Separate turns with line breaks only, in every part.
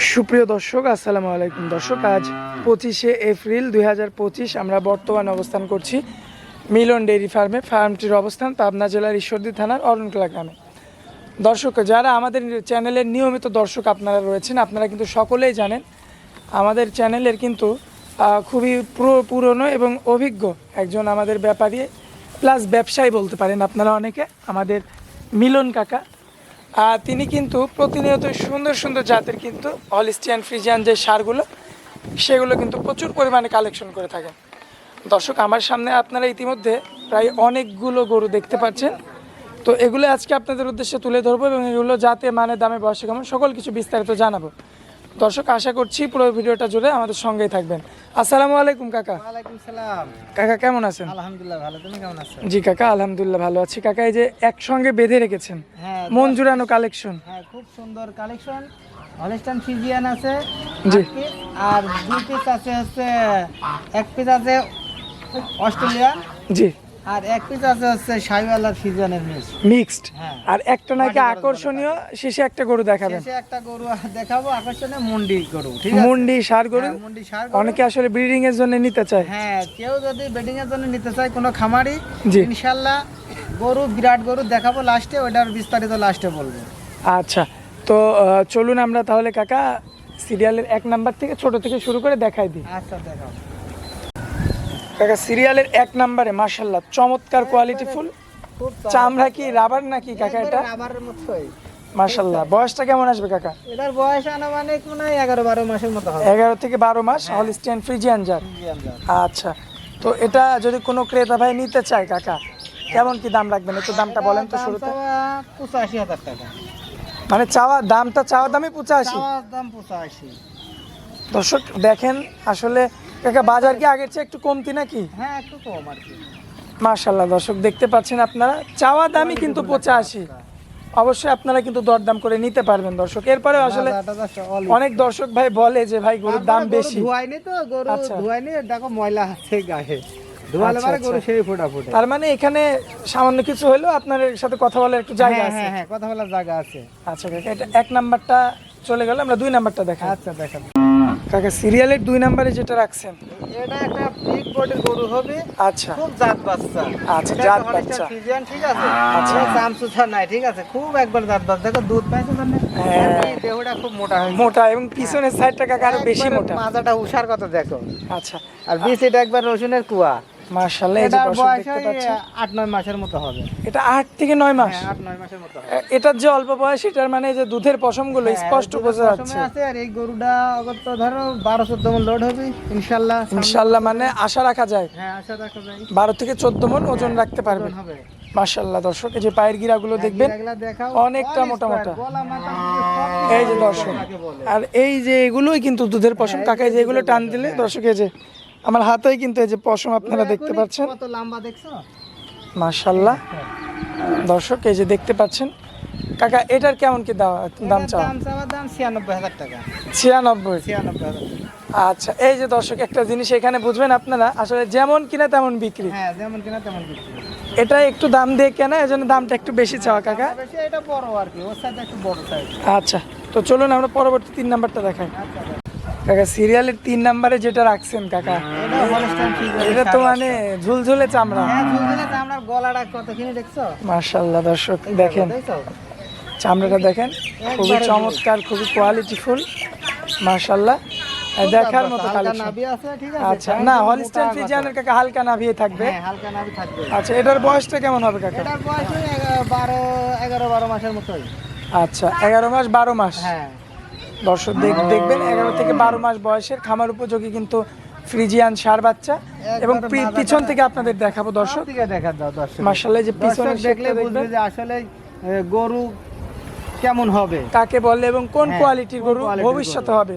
সুপ্রিয় দর্শক, আসসালামু আলাইকুম। দর্শক, আজ পঁচিশে এপ্রিল দু হাজার পঁচিশ, আমরা বর্তমানে অবস্থান করছি মিলন ডেইরি ফার্মে। ফার্মটির অবস্থান পাবনা জেলার ঈশ্বরদী থানার অরণকলা গ্রামে। দর্শক, যারা আমাদের চ্যানেলের নিয়মিত দর্শক আপনারা রয়েছেন, আপনারা কিন্তু সকলেই জানেন, আমাদের চ্যানেলের কিন্তু খুবই পুরো- পুরনো এবং অভিজ্ঞ একজন আমাদের ব্যাপারী, প্লাস ব্যবসায়ী বলতে পারেন আপনারা অনেকে, আমাদের মিলন কাকা। তিনি কিন্তু প্রতিনিয়ত সুন্দর সুন্দর জাতের কিন্তু অলিস্টিয়ান ফ্রিজিয়ান যে সারগুলো, সেগুলো কিন্তু প্রচুর পরিমাণে কালেকশন করে থাকেন। দর্শক, আমার সামনে আপনারা ইতিমধ্যে প্রায় অনেকগুলো গরু দেখতে পাচ্ছেন। তো এগুলো আজকে আপনাদের উদ্দেশ্যে তুলে ধরবো এবং এগুলো যাতে মানে দামে, বয়সে কেমন, সকল কিছু বিস্তারিত জানাব। দর্শক আশা করছি পুরো ভিডিওটা জুড়ে আমাদের সঙ্গেই থাকবেন। আসসালামু আলাইকুম কাকা। কাকা কেমন আছেন?
আলহামদুলিল্লাহ ভালো। তুমি কেমন আছো?
জি কাকা আলহামদুলিল্লাহ ভালো আছি। কাকা এই যে একসঙ্গে বেঁধে রেখেছেন
হ্যাঁ
মন জুড়ানো কালেকশন।
হ্যাঁ খুব সুন্দর কালেকশন। হলিস্টান ফিজিয়ান আছে
জি।
আর দুই পিস আছে হচ্ছে এক পিস আছে অস্ট্রেলিয়ান।
জি।
আর এক পিস আছে হচ্ছে সাইওয়ালার ফিজিয়ানের মিস
মিক্সড
হ্যাঁ।
আর একটা নাকি আকর্ষণীয় শেষে একটা গরু দেখাবেন।
শেষে একটা গরু দেখাবো আকর্ষণীয় মুন্ডি গরু ঠিক আছে?
মুন্ডি সার গরু?
হ্যাঁ, মুন্ডি সার গরু।
অনেকে আসলে ব্রিডিং এর জন্য নিতে চায়।
হ্যাঁ কেউ যদি বেডিং এর জন্য নিতে চায় কোনো খামারি
জি।
ইনশাল্লাহ গরু বিরাট গরু দেখাবো লাস্টে ওটার বিস্তারিত লাস্টে বলব।
আচ্ছা তো চলুন আমরা তাহলে কাকা সিরিয়ালের এক নাম্বার থেকে ছোট থেকে শুরু করে দেখাই দিই।
আচ্ছা দেখাও।
কাকা সিরিয়ালের এক নাম্বারে মার্শাল্লাহ চমৎকার কোয়ালিটি ফুল। চামড়া কি রাবার নাকি কাকা এটা?
রাবারের মতোই।
মার্শাল্লাহ বয়সটা কেমন আসবে কাকা?
এটার বয়স আনুমানিক মনে হয় এগারো বারো মাসের মতো হবে।
এগারো থেকে বারো মাস হলিস্টিয়ান ফ্রিজিয়ান জাত আচ্ছা তো এটা যদি কোনো ক্রেতা ভাই নিতে চায় কাকা কেমন কি দাম রাখবেন? একটু দামটা বলেন তো শুরুতে।
পঁচাশি হাজার টাকা।
মানে চাওয়া দামটা চাওয়া দামই পঁচাশি?
দাম পঁচাশি।
দর্শক দেখেন আসলে কাকা বাজার কি আগের চেয়ে একটু কমতি নাকি?
হ্যাঁ একটু কম আর কি।
দর্শক দেখতে পাচ্ছেন আপনারা। চাওয়া দামই কিন্তু পঁচাশি। অবশ্যই আপনারা কিন্তু দরদাম করে নিতে পারবেন দর্শক। এরপরে আসলে অনেক দর্শক ভাই বলে যে ভাই গরুর দাম বেশি।
তো গরু
আচ্ছা।
দেখো ময়লা আছে গায়ে।
আচ্ছা,
গরু
আচ্ছা। তার মানে এখানে সামান্য কিছু হলেও আপনার সাথে কথা বলার একটু জায়গা
হ্যাঁ
আছে।
হ্যাঁ হ্যাঁ কথা বলার জায়গা আছে।
আচ্ছা এটা এক নাম্বারটা চলে গেল আমরা দুই নাম্বারটা দেখা
আচ্ছা দেখা
কাকা সিরিয়ালের দুই নাম্বারে যেটা রাখছেন?
এটা একটা বিগ বডির গরু হবে।
আচ্ছা।
খুব জাত বাচ্চা।
আচ্ছা, জাত বাচ্চা।
ফ্রিজিয়ান, ঠিক আছে?
আচ্ছা।
দাম সুছা নাই ঠিক আছে? খুব একবার জাত বাচ্চা। দেখো দুধ পাইছে মানে
হ্যাঁ।
দেহটা খুব মোটা হয়
মোটা এবং পিছনের সাইডটা কাকা আরও বেশি মোটা।
মাজাটা উষার কথা দেখো।
আচ্ছা।
আর বিচ এটা একবার রসুনের কুয়া।
যে
বয়স আট নয় মাসের মতো হবে।
এটা আট থেকে নয় মাস।
হ্যাঁ আট নয় মাসের মতো
এটার যে অল্প বয়স এটার মানে যে দুধের পশমগুলো
হ্যাঁ,
স্পষ্ট বোঝা যাচ্ছে।
আছে আর এই গরুটা অগত্য ধরো বারো চোদ্দ মন লোড হবে ইনশাল্লাহ
ইনশাল্লাহ মানে আশা রাখা যায়।
হ্যাঁ আশা রাখা যায়।
বারো থেকে চোদ্দ মন ওজন রাখতে পারবেন।
হবে।
মার্শাল্লাহ দর্শক এই যে পায়ের গিরাগুলো দেখবেন অনেকটা মোটা মোটা। এই যে দর্শক আর এই যে এগুলোই কিন্তু দুধের পশম কাকায় যেগুলো টান দিলে দর্শক এই যে আমার হাতেই কিন্তু এই যে পশম আপনারা দেখতে পাচ্ছেন।
কত লম্বা দেখছ?
মার্শাল্লাহ দর্শক এই যে দেখতে পাচ্ছেন। কাকা এটার কেমন কি দাম চাওয়া?
দাম ছিয়ানব্বই হাজার টাকা।
ছিয়ানব্বই।
ছিয়ানব্বই হাজার
আচ্ছা এই যে দর্শক একটা জিনিস এখানে বুঝবেন আপনারা আসলে যেমন কিনা তেমন বিক্রি।
হ্যাঁ যেমন কিনা তেমন বিক্রি।
এটা একটু দাম দিয়ে কেনা এজন্য দামটা একটু বেশি চাওয়া কাকা।
বেশি এটা বড় আর কি ওর সাথে একটু বড় সাইজ
আচ্ছা তো চলুন আমরা পরবর্তী তিন নাম্বারটা দেখাই।
আচ্ছা।
কাকা সিরিয়ালের তিন নাম্বারে যেটা রাখছেন কাকা
এটা
তো মানে ঝুলঝুলে চামড়া।
হ্যাঁ ঝুলঝুলে চামড়ার গলাটা কতখানি দেখছ?
মার্শাল্লাহ দর্শক দেখেন। চামড়াটা দেখেন খুবই চমৎকার খুবই কোয়ালিটি ফুল মার্শাল্লাহ দেখার মতো আচ্ছা না হলিস্টাইন ফ্রিজিয়ানের কাকা হালকা নাভিয়ে থাকবে।
হ্যাঁ হালকা নাভি থাকবে।
আচ্ছা এটার বয়সটা কেমন হবে কাকা?
এটার বয়স বারো এগারো বারো মাসের মতোই।
আচ্ছা এগারো মাস বারো মাস।
হ্যাঁ।
দর্শক দেখবেন এগারো থেকে বারো মাস বয়সের খামার উপযোগী কিন্তু ফ্রিজিয়ান সার বাচ্চা। এবং পিছন থেকে আপনাদের দেখাবো দর্শক।
দেখা দাও দর্শক।
মার্শাল্লাহ যে পিছনে
দেখলে বুঝবে যে আসলে গরু কেমন হবে।
কাকে বলে এবং কোন
হ্যাঁ,
কোয়ালিটির গরু ভবিষ্যতে হবে।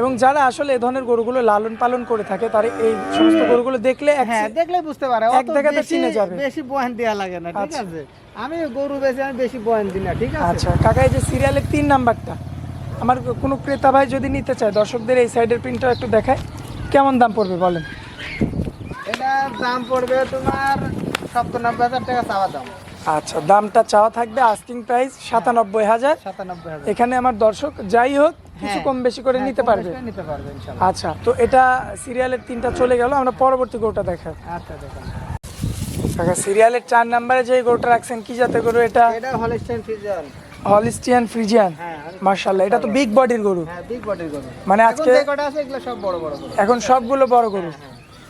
এবং যারা আসলে এই ধরনের গরুগুলো লালন পালন করে থাকে তারা এই সমস্ত গরুগুলো দেখলে
হ্যাঁ দেখলে বুঝতে পারে।
এক দেখাতে চিনে যাবে।
বেশি বয়ান দেওয়া লাগে না ঠিক
আচ্ছা।
আছে? আমি গরু বেশি আমি বেশি বয়ান দিই না ঠিক আছে?
আচ্ছা কাকা এই যে সিরিয়ালের তিন নাম্বারটা। আমার কোনো ক্রেতা ভাই যদি নিতে চায় দর্শকদের এই সাইডের প্রিন্টটা একটু দেখায় কেমন দাম পড়বে বলেন?
এটার দাম পড়বে তোমার সপ্তানব্বই হাজার টাকা চাওয়া দাম।
আচ্ছা দামটা চাওয়া থাকবে আস্কিং প্রাইস সাতানব্বই হাজার।
সাতানব্বই হাজার।
এখানে আমার দর্শক যাই হোক কিছু
হ্যাঁ।
কম বেশি করে
হ্যাঁ,
নিতে পারবে।
নিতে পারবে
আচ্ছা তো এটা সিরিয়ালের তিনটা চলে গেল আমরা পরবর্তী গরুটা দেখাই।
আচ্ছা দেখুন।
কাকা সিরিয়ালের চার নাম্বারে যে গরুটা রাখছেন কি জাতের গরু এটা?
এটা হলিস্টাইন
হলিস্টিয়ান ফ্রিজিয়ান
হ্যাঁ
মার্শাল্লাহ এটা তো বিগ বডির গরু।
হ্যাঁ বিগ বডির গরু।
মানে আজকে
কটা আছে এগুলো সব বড় বড় গরু।
এখন সবগুলো বড় গরু।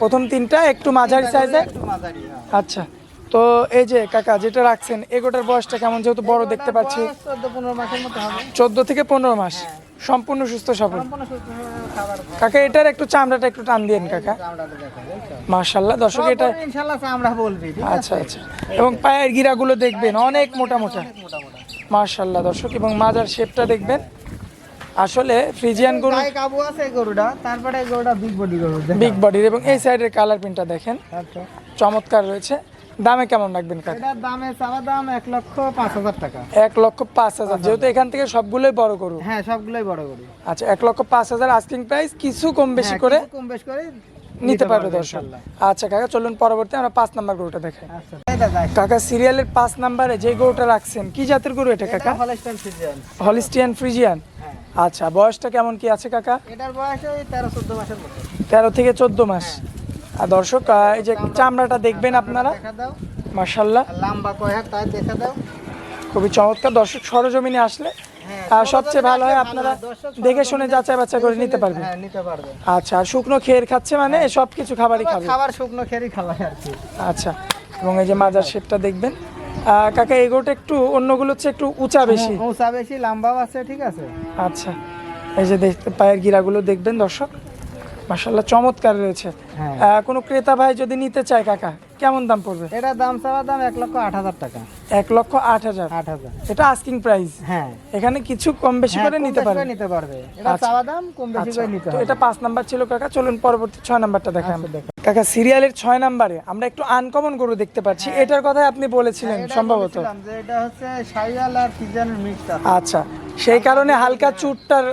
প্রথম তিনটা একটু মাঝারি সাইজে
একটু মাঝারি হ্যাঁ।
আচ্ছা তো এই যে কাকা যেটা রাখছেন এগোটার বয়সটা কেমন? যেহেতু বড় দেখতে পাচ্ছি।
চোদ্দ
থেকে পনেরো মাস। সম্পূর্ণ সুস্থ
খাবার
কাকা এটার একটু চামড়াটা একটু টান দিয়েন কাকা। মার্শাল্লাহ দর্শক এটা আচ্ছা আচ্ছা। এবং পায়ের গিরাগুলো দেখবেন অনেক মোটা মোটা।
মোটা মোটা।
মার্শাল্লাহ দর্শক এবং মাজার শেপটা দেখবেন। আসলে ফ্রিজিয়ান গরু
কাবু আছে গরুটা তারপরে গরুটা বিগ বডি গরু
বিগ বডির এবং এই সাইডের কালার প্রিন্টটা দেখেন।
আচ্ছা।
চমৎকার রয়েছে। দামে কেমন রাখবেন
দামে চাওয়া দাম এক লক্ষ পাঁচ হাজার টাকা।
এক লক্ষ পাঁচ হাজার। যেহেতু এখান থেকে সবগুলোই বড় গরু।
হ্যাঁ সবগুলোই বড় গরু।
আচ্ছা এক লক্ষ পাঁচ হাজার আস্কিং প্রাইস কিছু কম বেশি
হ্যাঁ,
করে
কিছু কম বেশি করে
নিতে পারবে দর্শক। আচ্ছা কাকা চলুন পরবর্তী আমরা পাঁচ নাম্বার গরুটা দেখাই।
আচ্ছা
কাকা সিরিয়ালের পাঁচ নাম্বারে যে গরুটা রাখছেন কি জাতের গরু এটা কাকা? হলিস্টিয়ান ফ্রিজিয়ান
হ্যাঁ।
আচ্ছা বয়সটা কেমন কি আছে কাকা?
এটার বয়স ওই তেরো চোদ্দ মাসের
তেরো থেকে চোদ্দ মাস। আর দর্শক এই যে চামড়াটা দেখবেন আপনারা।
দেখা দাও।
মার্শাল্লাহ
লম্বা কয় হাত তাই দেখা দাও।
খুবই চমৎকার। দর্শক সরজমিনে আসলে
হ্যাঁ,
সবচেয়ে ভালো হয় আপনারা দেখে শুনে যাচাই বাচ্চা করে নিতে পারবেন
হ্যাঁ নিতে
আচ্ছা আর শুকনো খেয়ে খাচ্ছে মানে সব কিছু খাবারই খাবে।
খাবার শুকনো খেরি খাওয়াই আর কি।
আচ্ছা এবং এই যে মাজার শেপটা দেখবেন। কাকা এগোটা একটু অন্যগুলো হচ্ছে একটু উঁচা বেশি।
উঁচা বেশি লম্বাও আছে ঠিক আছে।
আচ্ছা এই যে দেখতে পায়ের গিরাগুলো দেখবেন দর্শক। মার্শাল্লাহ চমৎকার রয়েছে।
হ্যাঁ।
কোনো ক্রেতা ভাই যদি নিতে চায় কাকা? কেমন দাম পড়বে?
এটা দাম চাওয়া দাম এক লক্ষ আট হাজার টাকা।
এক লক্ষ আট হাজার?
আট হাজার।
এটা আস্কিং প্রাইস
হ্যাঁ।
এখানে কিছু কম বেশি
হ্যাঁ,
করে নিতে পারবে?
নিতে পারবে। এটা
আচ্ছা।
চাওয়া দাম কম বেশি
আচ্ছা,
করে নিতে হবে।
এটা পাঁচ নাম্বার ছিল কাকা চলুন পরবর্তী ছয় নাম্বারটা দেখাই আমরা
আচ্ছা, দেখো।
কাকা সিরিয়ালের ছয় নাম্বারে আমরা একটু আনকমন গরু দেখতে পাচ্ছি। এটার কথাই আপনি বলেছিলেন
হ্যাঁ।
সম্ভবত।
এটা হচ্ছে শাইয়াল আর ফিজানের মিক্স
আচ্ছা। সেই কারণে হালকা চুটটার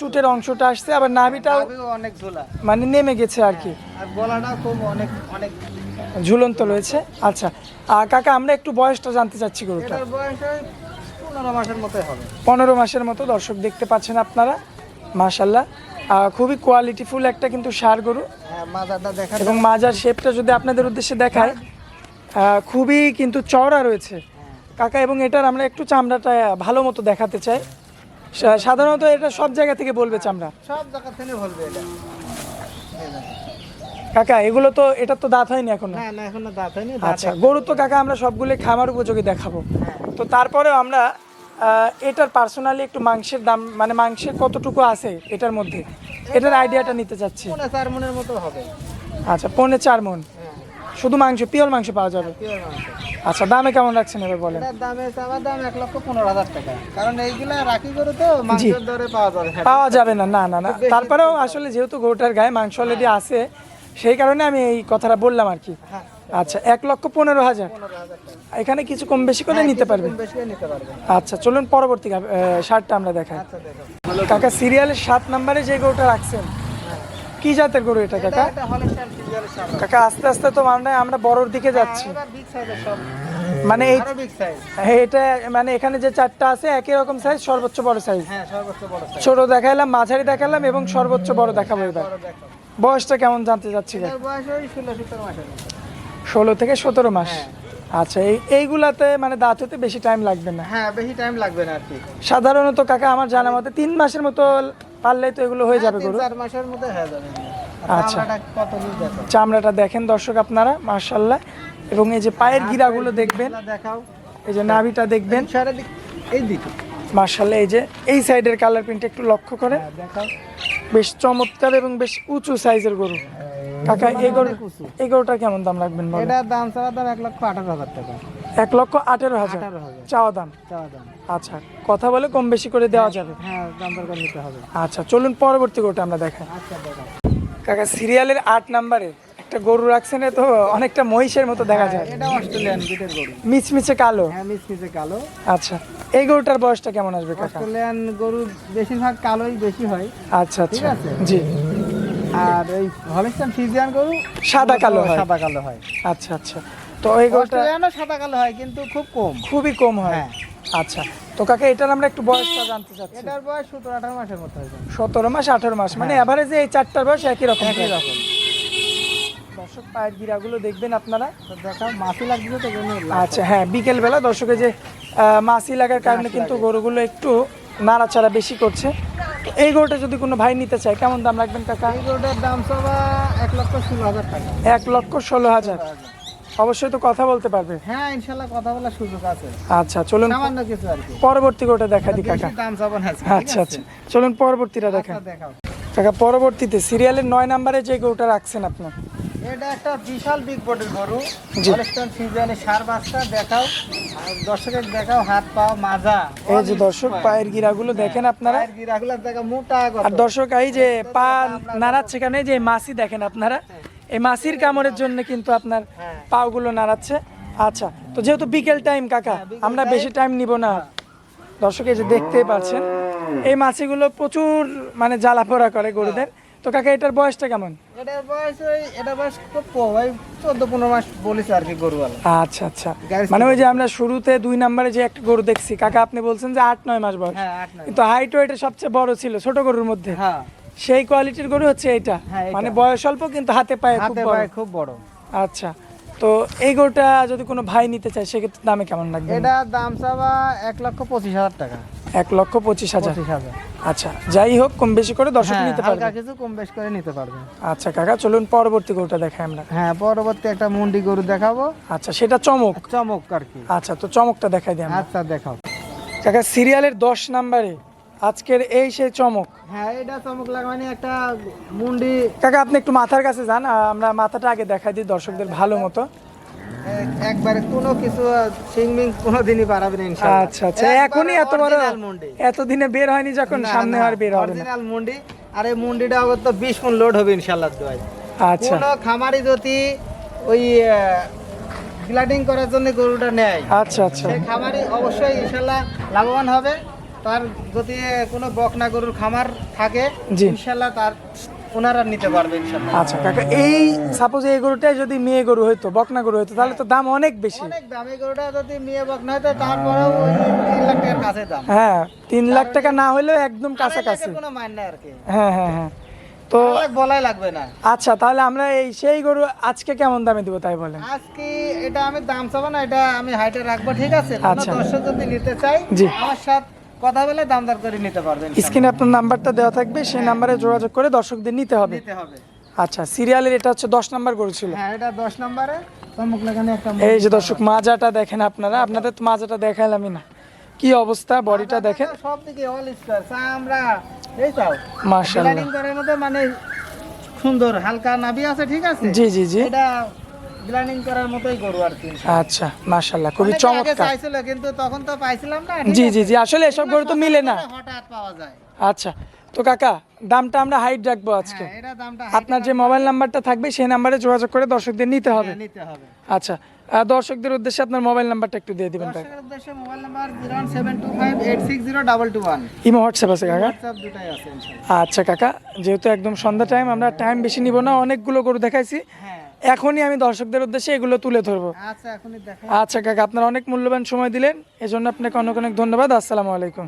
চুটের অংশটা আসছে আবার নাভিটাও
অনেক ঝোলা।
মানে নেমে গেছে আর কি।
আর গলাটা খুব অনেক অনেক
ঝুলন্ত রয়েছে। আচ্ছা আর কাকা আমরা একটু বয়সটা জানতে চাচ্ছি গরুটা
পনেরো মাসের মতো
পনেরো মাসের মতো দর্শক দেখতে পাচ্ছেন আপনারা মাশাল্লাহ খুবই কোয়ালিটিফুল একটা কিন্তু সার গরু।
হ্যাঁ
এবং মাজার শেপটা যদি আপনাদের উদ্দেশ্যে দেখায় খুবই কিন্তু চওড়া রয়েছে। কাকা এবং এটার আমরা একটু চামড়াটা ভালো মতো দেখাতে চাই। সাধারণত এটা সব জায়গা থেকে বলবে চামড়া।
সব জায়গা থেকে বলবে এটা।
কাকা এগুলো তো এটা তো দাঁত হয়নি এখন?
না না এখনও দাঁত হয়নি
আচ্ছা গরু তো কাকা আমরা সবগুলো খামার উপযোগী দেখাবো।
হ্যাঁ।
তো তারপরেও আমরা এটার পার্সোনালি একটু মাংসের দাম মানে মাংসের কতটুকু আছে এটার মধ্যে? এটার আইডিয়াটা নিতে চাচ্ছি।
পনেরো চার মনের মতো হবে।
আচ্ছা পৌনে চার মন।
হ্যাঁ।
শুধু মাংস পিওর মাংস পাওয়া যাবে? আচ্ছা দামে কেমন রাখছেন এবার বলেন?
দামে চাওয়া দাম এক লক্ষ পনেরো হাজার টাকা। কারণ এইগুলা রাখি করে তো মাংসের দরে পাওয়া যাবে। না।
পাওয়া যাবে না না না না। তারপরেও আসলে যেহেতু গরুটার গায়ে মাংস অলরেডি আছে সেই কারণে আমি এই কথাটা বললাম আর কি।
হ্যাঁ।
আচ্ছা এক লক্ষ পনেরো হাজার। এখানে কিছু কম বেশি করে নিতে পারবে
করে নিতে পারবে
আচ্ছা চলুন পরবর্তী শার্টটা আমরা দেখাই।
আচ্ছা
কাকা সিরিয়ালের সাত নম্বরে যে গরুটা রাখছেন কি জাতের গরু এটা কাকা? কাকা আস্তে আস্তে তো মানে আমরা বড়র দিকে যাচ্ছি। মানে এই এটা মানে এখানে যে চারটা আছে একই রকম সাইজ সর্বোচ্চ বড় সাইজ
হ্যাঁ
ছোট দেখাইলাম মাঝারি দেখালাম এবং সর্বোচ্চ বড় দেখাবো এবার। বয়সটা কেমন জানতে চাচ্ছি
ষোলো মতো।
থেকে সতেরো মাস?
হ্যাঁ।
আচ্ছা এই এইগুলাতে মানে দাঁত হতে বেশি টাইম লাগবে না?
হ্যাঁ বেশি টাইম লাগবে না আর কি।
সাধারণত কাকা আমার জানা মতে তিন মাসের মতো পারলেই তো এগুলো হয়ে যাবে
তিন
গরু।
চার মাসের মধ্যে হয়ে যাবে
আচ্ছা। চামড়াটা দেখেন দর্শক আপনারা মার্শাল্লাহ এবং এই যে পায়ের গিরাগুলো দেখবেন।
দেখাও।
এই যে নাভিটা দেখবেন।
এই দিকে।
মার্শাল্লাহ এই যে এই সাইডের কালার প্রিন্ট একটু লক্ষ্য করে।
হ্যাঁ দেখাও।
বেশ চমৎকার এবং বেশ উঁচু সাইজের গরু। কাকা এই গরু এই গরুটা কেমন দাম রাখবেন
এটার দাম ছাড়া দাম এক লক্ষ আঠারো হাজার টাকা।
এক লক্ষ আঠেরো হাজার? চাওয়া দাম?
চাওয়া দাম।
আচ্ছা কথা বলে কম বেশি করে দেওয়া যাবে।
হ্যাঁ দাম দর নিতে হবে।
আচ্ছা চলুন পরবর্তী গরুটা আমরা দেখাই।
আচ্ছা
কাকা সিরিয়ালের আট নাম্বারে একটা গরু রাখছেন তো অনেকটা মহিষের মতো দেখা যায়।
এটা অস্ট্রেলিয়ান বিটের গরু।
মিচমিচে কালো?
হ্যাঁ মিসমিসে কালো।
আচ্ছা এই গরুটার বয়সটা কেমন আসবে কাকা?
অস্ট্রেলিয়ান গরু বেশিরভাগ কালোই বেশি হয়।
আচ্ছা আচ্ছা।
ঠিক আছে।
জি।
আর এই হলিস্টান ফিজিয়ান গরু
সাদা কালো হয়।
সাদা কালো হয়।
আচ্ছা আচ্ছা। তো এই গরুটা
সাদা কালো হয় কিন্তু খুব কম।
খুবই কম হয়।
হ্যাঁ।
আচ্ছা তো কাকা এটার আমরা একটু বয়সটা জানতে চাচ্ছি।
এটার বয়স সতেরো আঠারো মাসের মতো
সতেরো মাস আঠারো মাস মানে এভারেজে এই চারটার বয়স একই রকম।
একই রকম।
দর্শক পায়ের গিরাগুলো দেখবেন আপনারা।
দেখা মাছি লাগছে তো
আচ্ছা হ্যাঁ বিকেল বেলা দর্শকের যে মাছি লাগার কারণে কিন্তু গরুগুলো একটু নাড়াচাড়া বেশি করছে। এই গরুটা যদি কোনো ভাই নিতে চায় কেমন দাম রাখবেন কাকা?
এই গরুটার দাম সবা এক লক্ষ ষোলো হাজার টাকা।
এক লক্ষ ষোলো হাজার। অবশ্যই তো কথা বলতে পারবে।
হ্যাঁ ইনশাল্লাহ কথা বলার সুযোগ আছে।
আচ্ছা চলুন
সামান্য কিছু আর কি।
পরবর্তী গরুটা দেখা দিই কাকা।
দাম
আচ্ছা আচ্ছা। চলুন পরবর্তীটা দেখা।
আচ্ছা, দেখাও।
কাকা পরবর্তীতে সিরিয়ালের নয় নম্বরে যে গরুটা রাখছেন আপনি?
এটা একটা বিশাল বিগ বডির গরু। হলস্টাইন ফিজিয়ানি সার বাচ্চা দেখাও দর্শকের দেখাও হাত পাও মাজা।
এই যে দর্শক পায়ের গিরাগুলো দেখেন আপনারা?
পায়ের গিরাগুলো দেখা মোটা
আর দর্শক এই যে পা নাড়াচ্ছে কেন এই যে মাসি দেখেন আপনারা? এই মাসির কামড়ের জন্য কিন্তু আপনার
হ্যাঁ।
পাগুলো নাড়াচ্ছে। আচ্ছা তো যেহেতু বিকেল টাইম কাকা আমরা বেশি টাইম নিব না। দর্শক এই যে দেখতেই পাচ্ছেন এই মাছিগুলো প্রচুর মানে জ্বালা পোড়া করে গরুদের। তো কাকা এটার বয়সটা কেমন?
এটার বয়স ওই এটার বয়স খুব কম ওই চোদ্দ পনেরো মাস বলেছে আর কি গরুওয়ালা।
আচ্ছা আচ্ছা। মানে ওই যে আমরা শুরুতে দুই নম্বরে যে একটা গরু দেখছি কাকা আপনি বলছেন যে আট নয় মাস বয়স।
হ্যাঁ
কিন্তু হাইট এটা সবচেয়ে বড় ছিল ছোট গরুর মধ্যে।
হ্যাঁ।
সেই কোয়ালিটির গরু হচ্ছে এটা।
হ্যাঁ,
মানে বয়স অল্প কিন্তু হাতে পায়ে খুব বড়।
পায়ে খুব বড়।
আচ্ছা। তো এই গরুটা যদি কোনো ভাই নিতে চায় সেক্ষেত্রে দামে কেমন লাগবে?
এটা দাম চাবা এক লক্ষ পঁচিশ হাজার টাকা।
এক লক্ষ পঁচিশ হাজার? আচ্ছা যাই হোক কম বেশি করে দর্শক
হ্যাঁ,
নিতে পারবে।
কিছু কম বেশি করে নিতে পারবে।
আচ্ছা কাকা চলুন পরবর্তী গরুটা দেখাই আমরা।
হ্যাঁ পরবর্তী একটা মুন্ডি গরু দেখাবো।
আচ্ছা সেটা চমক।
চমক আর কি।
আচ্ছা তো চমকটা দেখাই দিই আমরা।
আচ্ছা দেখাও।
কাকা সিরিয়ালের দশ নাম্বারে আজকের এই সেই চমক।
হ্যাঁ এটা চমক লাগানি একটা মুন্ডি।
কাকা আপনি একটু মাথার কাছে যান আমরা মাথাটা আগে দেখাই দিই দর্শকদের ভালো মতো।
একবারে কোনো কিছু সিংমিং কোনো দিনই পারাবে না ইনশাআল্লাহ।
আচ্ছা আচ্ছা। এখনই এত বড়
মুন্ডি।
এতদিনে বের হয়নি যখন সামনে আর বের হবে না।
মুন্ডি। আর এই মুন্ডিটা আবার তো বিশ মন লোড হবে ইনশাল্লাহ দোয়াই
আচ্ছা।
কোনো খামারি যদি ওই গ্লাডিং করার জন্য গরুটা নেয়
আচ্ছা আচ্ছা।
সেই খামারি অবশ্যই ইনশাল্লাহ লাভবান হবে। তার যদি কোনো বকনা গরুর খামার থাকে। ইনশাল্লাহ তার ওনারা নিতে পারবে ইনশাল্লাহ।
আচ্ছা কাকা এই সাপোজ এই গরুটাই যদি মেয়ে গরু হইতো বকনা গরু হইতো তাহলে তো দাম অনেক বেশি।
অনেক দামি। গরুটা যদি মেয়ে বকনা তারপরেও ওই তিন লাখ টাকার কাছে দাম।
হ্যাঁ তিন লাখ টাকা না হলেও একদম কাছাকাছি।
কোনো মান নাই আর কি।
হ্যাঁ হ্যাঁ হ্যাঁ। তো
বলাই লাগবে না।
আচ্ছা তাহলে আমরা এই সেই গরু আজকে কেমন দামে দিব তাই বলেন?
আজকে এটা আমি দাম চাবো না এটা আমি হাইটে রাখব ঠিক আছে?
আচ্ছা।
দর্শক যদি নিতে চাই আমার সাথে কথা বলে দাম দর করে নিতে পারবেন
স্ক্রিনে আপনার নাম্বারটা দেওয়া থাকবে সেই নাম্বারে যোগাযোগ করে দর্শকদের নিতে হবে।
নিতে হবে।
আচ্ছা সিরিয়ালের এটা হচ্ছে দশ নাম্বার গরু ছিল।
হ্যাঁ এটা দশ নম্বরে।
এই যে দর্শক মাজাটা দেখেন আপনারা আপনাদের তো মাজাটা দেখাইলামই না। কি অবস্থা বডিটা দেখেন।
সব দিকে অল স্কয়ার আমরা এই চাও
মাশাআল্লাহ।
মানে সুন্দর হালকা নাভি আছে ঠিক আছে?
জি জি জি।
এটা গ্লাইডিং করার মতোই গরু আর কি।
আচ্ছা মাশাআল্লাহ খুবই চমৎকার।
চাইছিল কিন্তু তখন তো পাইছিলাম না
জি জি জি আসলে এসব গরু তো মিলে না।
হঠাৎ পাওয়া যায়।
আচ্ছা তো কাকা দামটা আমরা হাইট রাখব আজকে।
হ্যাঁ দামটা
আপনার যে মোবাইল নাম্বারটা থাকবে সেই নাম্বারে যোগাযোগ করে দর্শকদের নিতে হবে। আচ্ছা দর্শকদের উদ্দেশ্যে আপনার মোবাইল নাম্বারটা একটু দিয়ে দিবেন ইমো হোয়াটসঅ্যাপ আছে কাকা। আচ্ছা কাকা যেহেতু একদম সন্ধ্যা টাইম আমরা টাইম বেশি নিব না অনেকগুলো গরু দেখাইছি।
হ্যাঁ।
এখনই আমি দর্শকদের উদ্দেশ্যে এগুলো তুলে ধরবো।
আচ্ছা
আচ্ছা কাকা আপনার অনেক মূল্যবান সময় দিলেন এজন্য আপনাকে অনেক অনেক ধন্যবাদ। আসসালামু আলাইকুম।